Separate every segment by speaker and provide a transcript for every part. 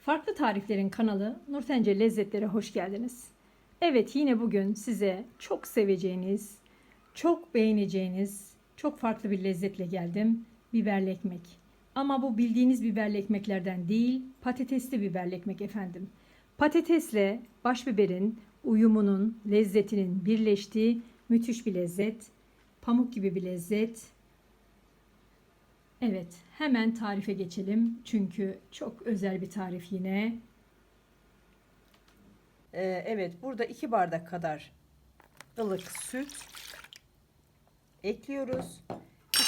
Speaker 1: Farklı Tariflerin kanalı Nurtence Lezzetlere hoş geldiniz. Evet yine bugün size çok seveceğiniz, çok beğeneceğiniz, çok farklı bir lezzetle geldim. Biberli ekmek. Ama bu bildiğiniz biberli ekmeklerden değil, patatesli biberli ekmek efendim. Patatesle baş biberin uyumunun, lezzetinin birleştiği müthiş bir lezzet. Pamuk gibi bir lezzet. Evet, hemen tarife geçelim. Çünkü çok özel bir tarif yine.
Speaker 2: Ee, evet burada 2 bardak kadar ılık süt ekliyoruz.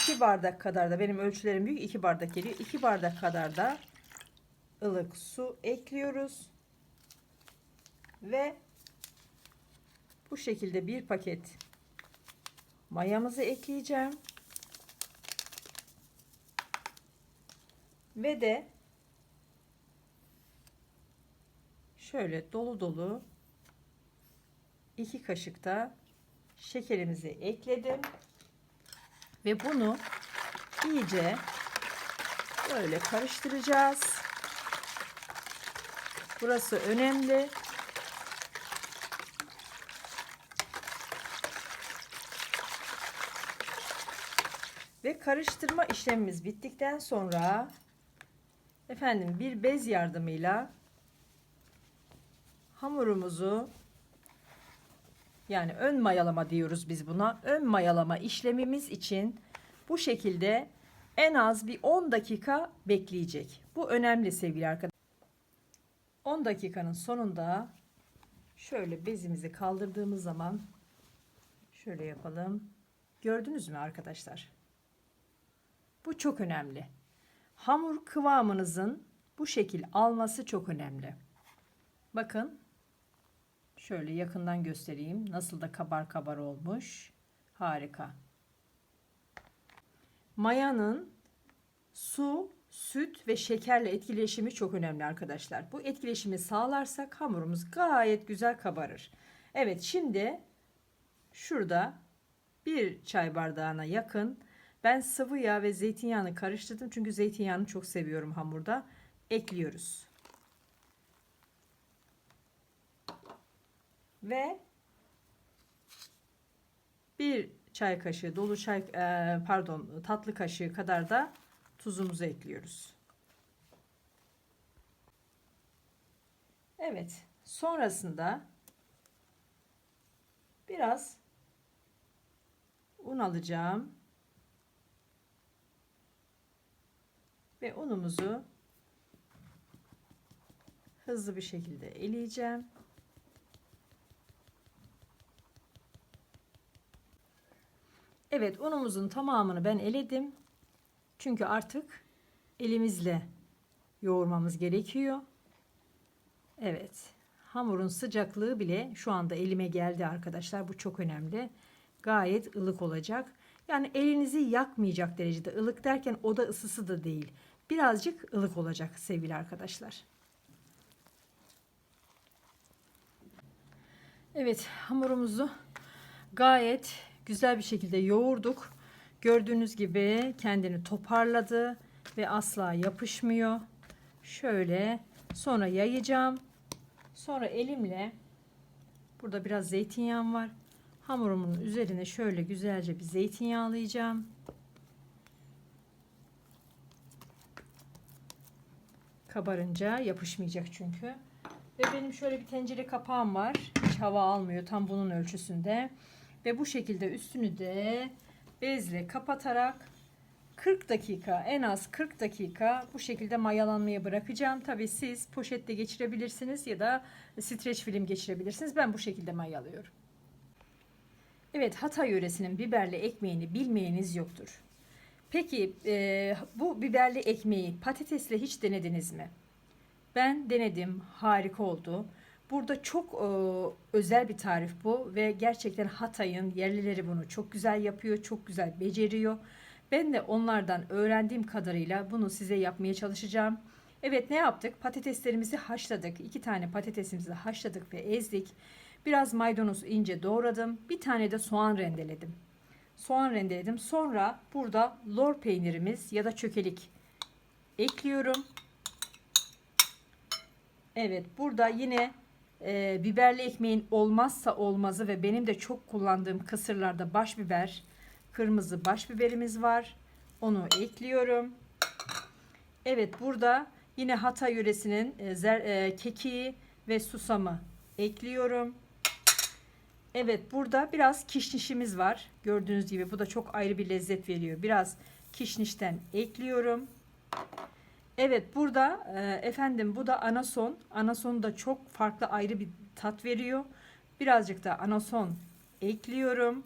Speaker 2: 2 bardak kadar da benim ölçülerim büyük 2 bardak geliyor. 2 bardak kadar da ılık su ekliyoruz. Ve bu şekilde bir paket mayamızı ekleyeceğim. Ve de şöyle dolu dolu iki kaşık da şekerimizi ekledim ve bunu iyice böyle karıştıracağız. Burası önemli. Ve karıştırma işlemimiz bittikten sonra efendim bir bez yardımıyla hamurumuzu yani ön mayalama diyoruz biz buna. Ön mayalama işlemimiz için bu şekilde en az bir 10 dakika bekleyecek. Bu önemli sevgili arkadaşlar. 10 dakikanın sonunda şöyle bezimizi kaldırdığımız zaman şöyle yapalım. Gördünüz mü arkadaşlar? Bu çok önemli. Hamur kıvamınızın bu şekil alması çok önemli. Bakın şöyle yakından göstereyim. Nasıl da kabar kabar olmuş. Harika. Mayanın su, süt ve şekerle etkileşimi çok önemli arkadaşlar. Bu etkileşimi sağlarsak hamurumuz gayet güzel kabarır. Evet şimdi şurada bir çay bardağına yakın ben sıvı yağ ve zeytinyağını karıştırdım. Çünkü zeytinyağını çok seviyorum hamurda. Ekliyoruz. Ve bir çay kaşığı dolu çay e, pardon tatlı kaşığı kadar da tuzumuzu ekliyoruz. Evet. Sonrasında biraz un alacağım. Ve unumuzu hızlı bir şekilde eleyeceğim. Evet unumuzun tamamını ben eledim. Çünkü artık elimizle yoğurmamız gerekiyor. Evet. Hamurun sıcaklığı bile şu anda elime geldi arkadaşlar. Bu çok önemli. Gayet ılık olacak. Yani elinizi yakmayacak derecede ılık derken oda ısısı da değil. Birazcık ılık olacak sevgili arkadaşlar. Evet hamurumuzu gayet güzel bir şekilde yoğurduk. Gördüğünüz gibi kendini toparladı ve asla yapışmıyor. Şöyle sonra yayacağım. Sonra elimle burada biraz zeytinyağım var. Hamurumun üzerine şöyle güzelce bir zeytinyağlayacağım. Kabarınca yapışmayacak çünkü. Ve benim şöyle bir tencere kapağım var. Hiç hava almıyor tam bunun ölçüsünde. Ve bu şekilde üstünü de bezle kapatarak 40 dakika en az 40 dakika bu şekilde mayalanmaya bırakacağım. Tabi siz poşette geçirebilirsiniz ya da streç film geçirebilirsiniz. Ben bu şekilde mayalıyorum. Evet Hatay yöresinin biberli ekmeğini bilmeyeniz yoktur. Peki e, bu biberli ekmeği patatesle hiç denediniz mi? Ben denedim harika oldu. Burada çok e, özel bir tarif bu ve gerçekten Hatay'ın yerlileri bunu çok güzel yapıyor, çok güzel beceriyor. Ben de onlardan öğrendiğim kadarıyla bunu size yapmaya çalışacağım. Evet ne yaptık? Patateslerimizi haşladık. İki tane patatesimizi haşladık ve ezdik. Biraz maydanoz ince doğradım. Bir tane de soğan rendeledim. Soğan rendeledim. Sonra burada lor peynirimiz ya da çökelik ekliyorum. Evet burada yine e, biberli ekmeğin olmazsa olmazı ve benim de çok kullandığım kısırlarda baş biber, kırmızı baş biberimiz var. Onu ekliyorum. Evet burada yine Hatay yöresinin e, zer, e, kekiği ve susamı ekliyorum. Evet burada biraz kişnişimiz var. Gördüğünüz gibi bu da çok ayrı bir lezzet veriyor. Biraz kişnişten ekliyorum. Evet burada e, efendim bu da anason. Anason da çok farklı ayrı bir tat veriyor. Birazcık da anason ekliyorum.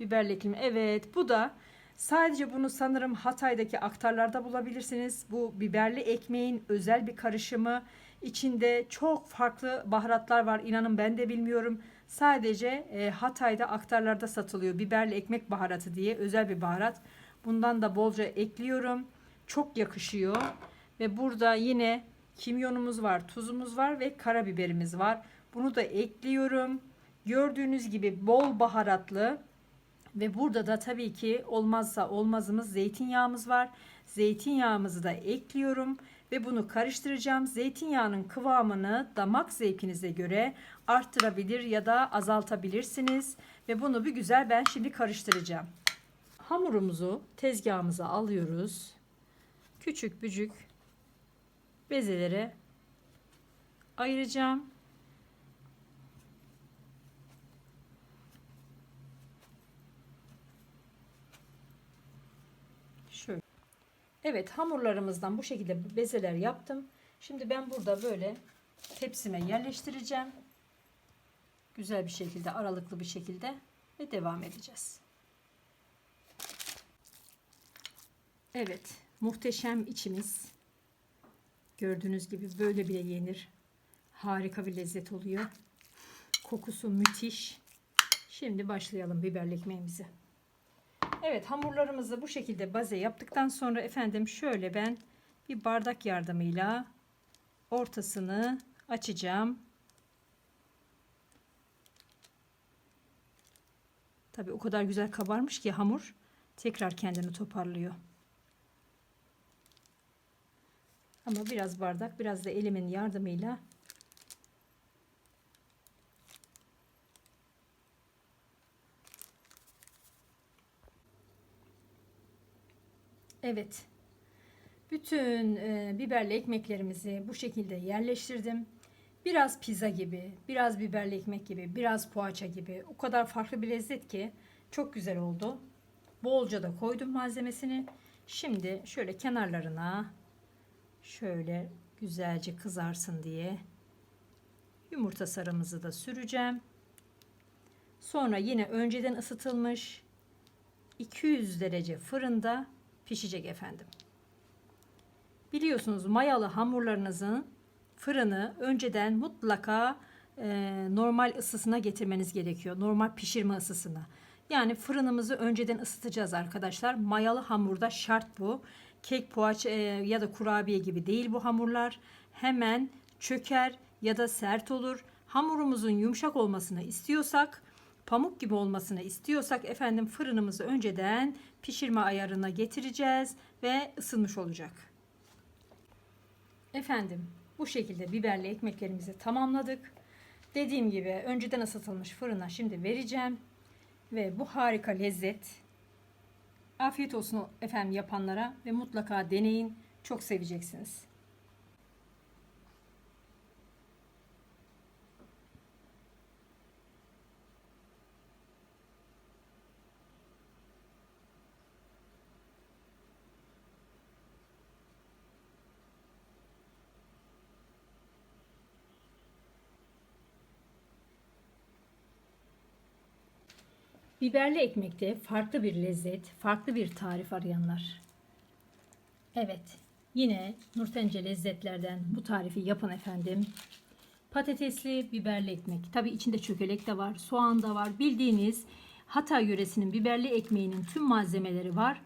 Speaker 2: Biberli ekleyeyim. Evet bu da sadece bunu sanırım Hatay'daki aktarlarda bulabilirsiniz. Bu biberli ekmeğin özel bir karışımı. İçinde çok farklı baharatlar var. İnanın ben de bilmiyorum. Sadece e, Hatay'da aktarlarda satılıyor. Biberli ekmek baharatı diye özel bir baharat. Bundan da bolca ekliyorum. Çok yakışıyor. Ve burada yine kimyonumuz var, tuzumuz var ve karabiberimiz var. Bunu da ekliyorum. Gördüğünüz gibi bol baharatlı ve burada da tabii ki olmazsa olmazımız zeytinyağımız var. Zeytinyağımızı da ekliyorum ve bunu karıştıracağım. Zeytinyağının kıvamını damak zevkinize göre arttırabilir ya da azaltabilirsiniz. Ve bunu bir güzel ben şimdi karıştıracağım. Hamurumuzu tezgahımıza alıyoruz. Küçük bücük bezelere ayıracağım. Şöyle. Evet hamurlarımızdan bu şekilde bezeler yaptım. Şimdi ben burada böyle tepsime yerleştireceğim. Güzel bir şekilde aralıklı bir şekilde ve devam edeceğiz. Evet muhteşem içimiz. Gördüğünüz gibi böyle bile yenir. Harika bir lezzet oluyor. Kokusu müthiş. Şimdi başlayalım biberli ekmeğimize. Evet hamurlarımızı bu şekilde baze yaptıktan sonra efendim şöyle ben bir bardak yardımıyla ortasını açacağım. Tabi o kadar güzel kabarmış ki hamur tekrar kendini toparlıyor. Ama biraz bardak biraz da elimin yardımıyla Evet. Bütün e, biberli ekmeklerimizi bu şekilde yerleştirdim. Biraz pizza gibi, biraz biberli ekmek gibi, biraz poğaça gibi. O kadar farklı bir lezzet ki çok güzel oldu. Bolca da koydum malzemesini. Şimdi şöyle kenarlarına şöyle güzelce kızarsın diye yumurta sarımızı da süreceğim. Sonra yine önceden ısıtılmış 200 derece fırında pişecek efendim. Biliyorsunuz mayalı hamurlarınızın fırını önceden mutlaka e, normal ısısına getirmeniz gerekiyor. Normal pişirme ısısına. Yani fırınımızı önceden ısıtacağız arkadaşlar. Mayalı hamurda şart bu. Kek, poğaça e, ya da kurabiye gibi değil bu hamurlar. Hemen çöker ya da sert olur. Hamurumuzun yumuşak olmasını istiyorsak pamuk gibi olmasını istiyorsak efendim fırınımızı önceden pişirme ayarına getireceğiz ve ısınmış olacak. Efendim bu şekilde biberli ekmeklerimizi tamamladık. Dediğim gibi önceden ısıtılmış fırına şimdi vereceğim. Ve bu harika lezzet afiyet olsun efendim yapanlara ve mutlaka deneyin. Çok seveceksiniz. Biberli ekmekte farklı bir lezzet, farklı bir tarif arayanlar. Evet, yine Nurtence lezzetlerden bu tarifi yapın efendim. Patatesli biberli ekmek. Tabi içinde çökelek de var, soğan da var. Bildiğiniz Hatay yöresinin biberli ekmeğinin tüm malzemeleri var.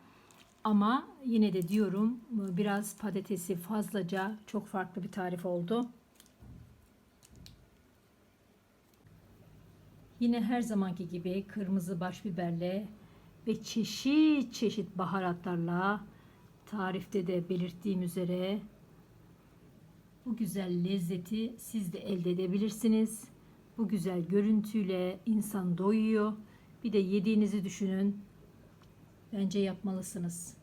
Speaker 2: Ama yine de diyorum biraz patatesi fazlaca çok farklı bir tarif oldu. Yine her zamanki gibi kırmızı baş biberle ve çeşit çeşit baharatlarla tarifte de belirttiğim üzere
Speaker 1: Bu güzel lezzeti siz de elde edebilirsiniz. Bu güzel görüntüyle insan doyuyor. Bir de yediğinizi düşünün. Bence yapmalısınız.